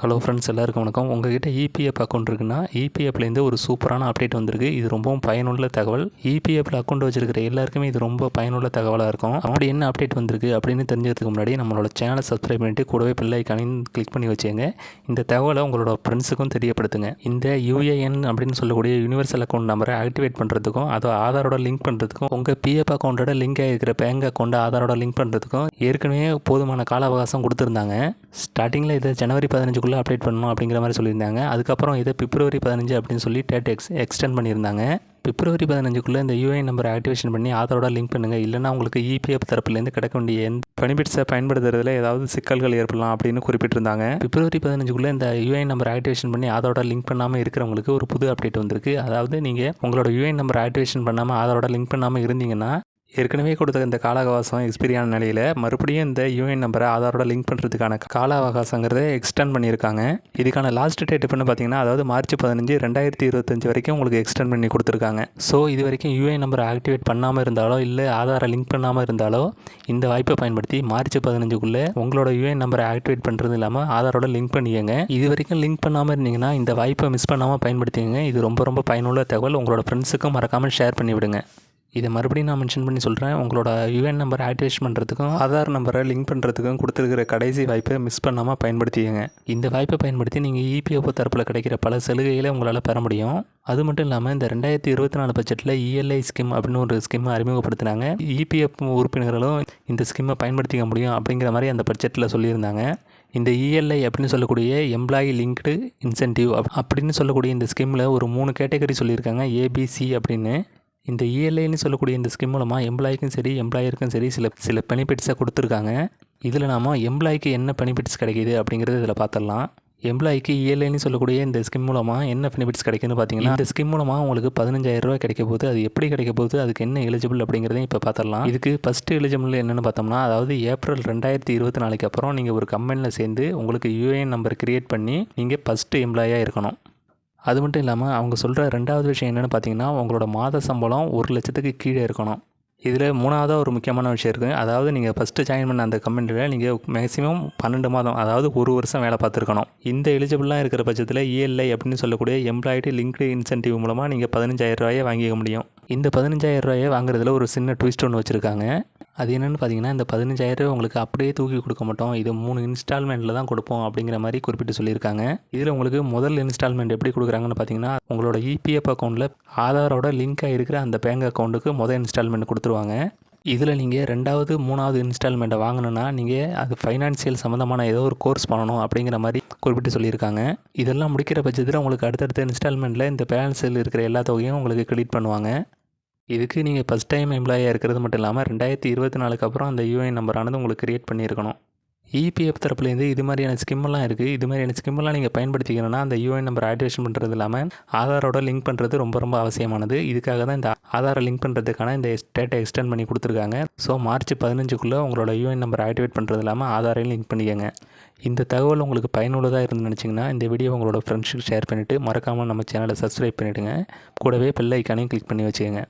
Hello friends எல்லாருக்கும் வணக்கம். உங்ககிட்ட இபிஎஃப் அக்கௌண்ட் இருக்குன்னா இபிஎஃப்லேருந்து ஒரு சூப்பரான அப்டேட் வந்திருக்கு. இது ரொம்பவும் பயனுள்ள தகவல். இபிஎஃப்ல அக்கௌண்ட் வச்சிருக்கிற எல்லாருக்குமே இது ரொம்ப பயனுள்ள தகவலாக இருக்கும். அப்படி என்ன அப்டேட் வந்திருக்கு அப்படின்னு தெரிஞ்சதுக்கு முன்னாடி நம்மளோட சேனலை சப்ஸ்கிரைப் பண்ணிட்டு கூடவே பெல் கிளிக் பண்ணி வச்சுங்க இந்த தகவலை உங்களோட ஃப்ரெண்ட்ஸுக்கும் தெரியப்படுத்துங்க. இந்த யூஏஎன் அப்படின்னு சொல்லக்கூடிய யூனிவர்சல் அக்கௌண்ட் நம்பரை ஆக்டிவேட் பண்ணுறதுக்கும் அதை ஆதாரோட லிங்க் பண்ணுறதுக்கும் உங்கள் பிஎஃப் அக்கௌண்ட்டோட லிங்க் ஆகிருக்கிற பேங்க் அக்கௌண்ட்டை ஆதாரோட லிங்க் பண்ணுறதுக்கும் ஏற்கனவே போதுமான கால அவகாசம் கொடுத்துருந்தாங்க. ஸ்டார்டிங்கில் இதை ஜனவரி பதினஞ்சு பதினஞ்சுக்குள்ளே அப்டேட் பண்ணணும் அப்படிங்கிற மாதிரி சொல்லியிருந்தாங்க. அதுக்கப்புறம் இதை பிப்ரவரி பதினஞ்சு அப்படின்னு சொல்லி டேட் எக்ஸ் எக்ஸ்டெண்ட் பண்ணியிருந்தாங்க. பிப்ரவரி பதினஞ்சுக்குள்ளே இந்த யூஏஎன் நம்பர் ஆக்டிவேஷன் பண்ணி ஆதாரோட லிங்க் பண்ணுங்கள் இல்லைனா உங்களுக்கு இபிஎஃப் தரப்புலேருந்து கிடைக்க வேண்டிய எந்த பெனிஃபிட்ஸை பயன்படுத்துறதுல ஏதாவது சிக்கல்கள் ஏற்படலாம் அப்படின்னு குறிப்பிட்டிருந்தாங்க. பிப்ரவரி பதினஞ்சுக்குள்ளே இந்த யூஏஎன் நம்பர் ஆக்டிவேஷன் பண்ணி ஆதாரோட லிங்க் பண்ணாமல் இருக்கிறவங்களுக்கு ஒரு புது அப்டேட் வந்திருக்கு. அதாவது நீங்கள் உங்களோட யூஏஎன் நம்பர் ஆக்டிவேஷன் பண்ணாமல் ஆதாரோட லிங்க் பண்ணாமல் இருந்தீங்கன்னா ஏற்கனவே கொடுத்த இந்த கால அவகாசம் எக்ஸ்பீரியான நிலையில் மறுபடியும் இந்த யூஎன் நம்பரை ஆதாரோட லிங்க் பண்ணுறதுக்கான கால அவகாசங்கிறத எக்ஸ்டெண்ட் பண்ணியிருக்காங்க. இதுக்கான லாஸ்ட் டேட் எப்படின்னு பார்த்தீங்கன்னா அதாவது மார்ச் பதினஞ்சு ரெண்டாயிரத்தி இருபத்தஞ்சு வரைக்கும் உங்களுக்கு எக்ஸ்டெண்ட் பண்ணி கொடுத்துருக்காங்க. ஸோ இது வரைக்கும் யூஎன் நம்பரை ஆக்டிவேட் பண்ணாமல் இருந்தாலோ இல்லை ஆதாரை லிங்க் பண்ணாமல் இருந்தாலோ இந்த வாய்ப்பை பயன்படுத்தி மார்ச் பதினஞ்சுக்குள்ளே உங்களோட யூஎன் நம்பரை ஆக்டிவேட் பண்ணுறது இல்லாமல் ஆதாரோட லிங்க் பண்ணிக்கங்க. இது வரைக்கும் லிங்க் பண்ணாமல் இருந்தீங்கன்னா இந்த வாய்ப்பை மிஸ் பண்ணாமல் பயன்படுத்திங்க இது ரொம்ப ரொம்ப பயனுள்ள தகவல். உங்களோட ஃப்ரெண்ட்ஸுக்கும் மறக்காமல் ஷேர் பண்ணிவிடுங்க. இதை மறுபடியும் நான் மென்ஷன் பண்ணி சொல்கிறேன் உங்களோட யூஎன் நம்பர் ஆக்டிவேஷன் பண்ணுறதுக்கும் ஆதார் நம்பரை லிங்க் பண்ணுறதுக்கும் கொடுத்துருக்கிற கடைசி வாய்ப்பை மிஸ் பண்ணாமல் பயன்படுத்திக்கங்க. இந்த வாய்ப்பை பயன்படுத்தி நீங்கள் இபிஎஃப்ஓ தரப்பில் கிடைக்கிற பல சலுகைகளை உங்களால் பெற முடியும். அது மட்டும் இல்லாமல் இந்த ரெண்டாயிரத்தி இருபத்தி நாலு பட்ஜெட்டில் இஎல்ஐ ஸ்கீம் அப்படின்னு ஒரு ஸ்கீமை அறிமுகப்படுத்தினாங்க. இபிஎஃப் உறுப்பினர்களும் இந்த ஸ்கீமை பயன்படுத்திக்க முடியும் அப்படிங்கிற மாதிரி அந்த பட்ஜெட்டில் சொல்லியிருந்தாங்க. இந்த இஎல்ஐ அப்படின்னு சொல்லக்கூடிய எம்ப்ளாயி லிங்க்டு இன்சென்டிவ் அப் அப்படின்னு சொல்லக்கூடிய இந்த ஸ்கீமில் ஒரு மூணு கேட்டகரி சொல்லியிருக்காங்க. ஏபிசி அப்படின்னு. இந்த இஎல்ஐன்னு சொல்லக்கூடிய இந்த ஸ்கீம் மூலமாக எம்ப்ளாய்க்கும் சரி எம்ப்ளாயருக்கும் சரி சில சில பெனிஃபிட்ஸை கொடுத்துருக்காங்க. இதில் நாம் எம்ப்ளாய்க்கு என்ன பெனிஃபிட்ஸ் கிடைக்கிது அப்படிங்கிறது இதில் பார்த்துடலாம் எம்ப்ளாய்க்கு இஎல்ஐன்னு சொல்லக்கூடிய இந்த ஸ்கீம் மூலமாக என்ன பெனிஃபிட்ஸ் கிடைக்குதுன்னு பார்த்தீங்கன்னா இந்த ஸ்கீம் மூலமாக உங்களுக்கு பதினஞ்சாயிரம் ரூபாய் கிடைக்க போது அது எப்படி கிடைக்க போகுது? அதுக்கு என்ன எலிஜிபிள் அப்படிங்கிறதையும் இப்போ பார்த்துடலாம் இதுக்கு ஃபஸ்ட்டு எலிஜிபிள் என்னென்னு பார்த்தோம்னா அதாவது ஏப்ரல் ரெண்டாயிரத்தி இருபத்தி நாலுக்கு அப்புறம் நீங்கள் ஒரு கம்பெனியில் சேர்ந்து உங்களுக்கு யூஏஎன் நம்பர் கிரியேட் பண்ணி நீங்கள் ஃபஸ்ட்டு எம்ப்ளாயாக இருக்கணும். அது மட்டும் இல்லாமல் அவங்க சொல்கிற ரெண்டாவது விஷயம் என்னென்னு பார்த்தீங்கன்னா உங்களோட மாத சம்பளம் ஒரு லட்சத்துக்கு கீழே இருக்கணும். இதில் மூணாவதாக ஒரு முக்கியமான விஷயம் இருக்குது அதாவது நீங்கள் ஃபஸ்ட்டு ஜாயின் பண்ண அந்த கம்பெனியில் நீங்கள் மேக்ஸிமம் பன்னெண்டு மாதம் அதாவது ஒரு வருஷம் வேலை பார்த்துருக்கணும். இந்த எலிஜிபிளாக இருக்கிற பட்சத்தில் இஎல்ஐ அப்படின்னு சொல்லக்கூடிய எம்ப்ளாய்டு லிங்க்டு இன்சென்டிவ் மூலமாக நீங்கள் பதினஞ்சாயிரம் ரூபாயை வாங்கிக்க முடியும். இந்த பதினஞ்சாயிரம் ரூபாயை வாங்குறதுல ஒரு சின்ன ட்விஸ்ட் ஒன்று வச்சுருக்காங்க. அது என்னென்னு பார்த்தீங்கன்னா இந்த பதினஞ்சாயிரம் உங்களுக்கு அப்படியே தூக்கி கொடுக்க மாட்டோம். இது மூணு இன்ஸ்டால்மெண்ட்டில் தான் கொடுப்போம் அப்படிங்கிற மாதிரி குறிப்பிட்டு சொல்லியிருக்காங்க. இதில் உங்களுக்கு முதல் இன்ஸ்டால்மெண்ட் எப்படி கொடுக்குறாங்கன்னு பார்த்தீங்கன்னா உங்களோட இபிஎஃப் அக்கௌண்ட்டில் ஆதாரோட லிங்க் ஆகிருக்கிற அந்த பேங்க் அக்கௌண்ட்டுக்கு முதல் இன்ஸ்டால்மெண்ட் கொடுத்துருவாங்க. இதில் நீங்கள் ரெண்டாவது மூணாவது இன்ஸ்டால்மெண்ட்டை வாங்கணுன்னா நீங்கள் அது ஃபைனான்சியல் சம்மந்தமான ஏதோ ஒரு கோர்ஸ் பண்ணணும் அப்படிங்கிற மாதிரி குறிப்பிட்டு சொல்லியிருக்காங்க. இதெல்லாம் முடிக்கிற பட்சத்தில் உங்களுக்கு அடுத்தடுத்த இன்ஸ்டால்மெண்ட்டில் இந்த பேலன்ஸில் இருக்கிற எல்லா தொகையும் உங்களுக்கு கிரெடிட் பண்ணுவாங்க. இதுக்கு நீங்கள் ஃபஸ்ட் டைம் எம்ப்ளாயாக இருக்கிறது மட்டும் இல்லாமல் ரெண்டாயிரத்தி இருபத்தி நாலுக்கு அப்புறம் அந்த யூஐன் நம்பரானது உங்களுக்கு க்ரியேட் பண்ணியிருக்கணும். இபிஎஃப் தரப்புலேருந்து இது மாதிரியான ஸ்கிம்மெல்லாம் இருக்குது இது மாதிரியான ஸ்கிம்மெல்லாம் நீங்கள் பயன்படுத்திக்கணும்னா அந்த யூஎன் நம்பர் ஆக்டிவேஷன் பண்ணுறது இல்லாமல் ஆதாரோட லிங்க் பண்ணுறது ரொம்ப ரொம்ப அவசியமானது. இதுக்காக தான் இந்த ஆதாரை லிங்க் பண்ணுறதுக்கான இந்த டேட்டை எக்ஸ்டெண்ட் பண்ணி கொடுத்துருக்காங்க. ஸோ மார்ச் பதினஞ்சுக்குள்ளே உங்களோட யூஎன் நம்பர் ஆக்டிவேட் பண்ணுறது இல்லாமல் ஆதாரையும் லிங்க் பண்ணிக்கோங்க. இந்த தகவல் உங்களுக்கு பயனுள்ளதாக இருந்து நினச்சிங்கன்னா இந்த வீடியோ உங்களோட ஃப்ரெண்ட்ஸுக்கு ஷேர் பண்ணிவிட்டு மறக்காமல் நம்ம சேனலை சப்ஸ்கிரைப் பண்ணிவிடுங்க கூடவே பெல் ஐக்கானையும் கிளிக் பண்ணி வச்சுக்கோங்க.